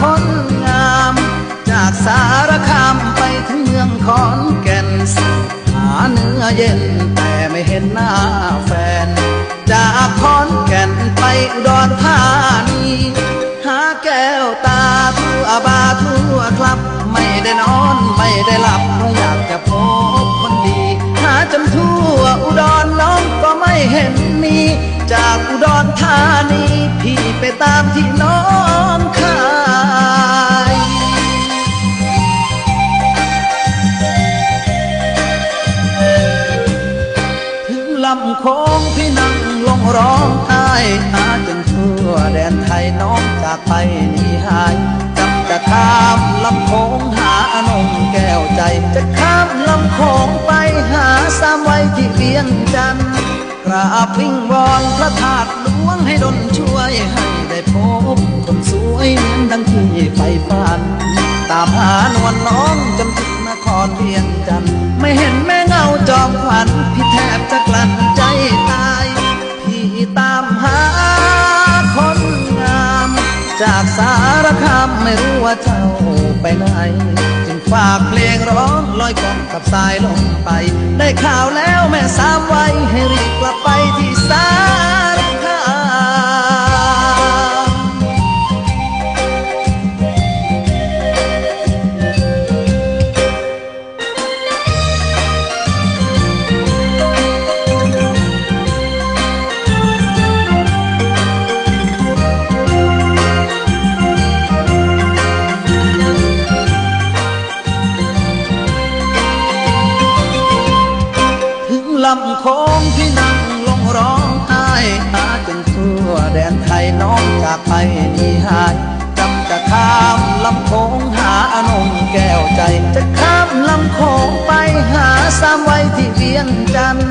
คนงาม จากสารคามไปถึงเมืองขอนแก่น หาเนื้อเย็นแต่ไม่เห็นหน้าแฟน จากขอนแก่นไปอุดรธานี จากอุดรธานีพี่ไปตามที่น้องคายถึงลำโค้งพี่นั่งลงร้องไห้หาจนทั่วแดนไทยน้องจากไปนีหายจำจะข้ามลำโค้งหาอนงแก้วใจ จะข้ามลำโค้งไปหาสามไว้ที่เวียงจันทร์ ราบวิงวอนพระธาตุหลวงให้ดลช่วยให้ได้พบคนสวยเหมือนดังที่ไปฝัน ตามหานวลน้องจนถึงนครเวียงจันทร์ไม่เห็นแม่เงาจอมขวัญพี่แทบจะกลั้นใจตาย พี่ตามหาคนงาม จากสารคามไม่รู้ว่าเจ้าไปไหนจึงฝากเพลงร้องลอยกองกับสายลมไป ได้ข่าวแล้วแม่สามไว้ให้รีบกลับ ลำโค้งที่นั่งลงร้องไห้หาจนทั่วแดนไทยน้องจากไปนีหายจำจะข้ามลำโค้งหาอนงแก้วใจ จะข้ามลำโค้งไปหาสามไว้ที่เวียงจันทร์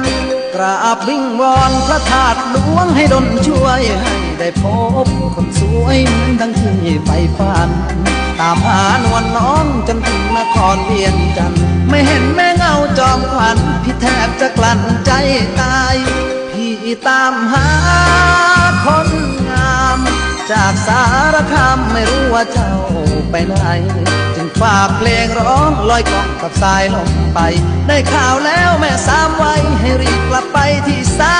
กราบวิงวอนพระธาตุหลวงให้ดลช่วยให้ได้พบคนสวยเหมือนดังที่ไปฝัน ตามหานวลน้องจนถึงนครเวียงจันทร์ไม่เห็นแม่ จอมขวัญพี่แทบจะกลั้นใจตาย พี่ตามหาคนงาม จากสารคามไม่รู้ว่าเจ้าไปไหน จึงฝากเพลงร้องลอยกองกับสายลมไป ได้ข่าวแล้วแม่สามไว้ให้รีบกลับไปที่สา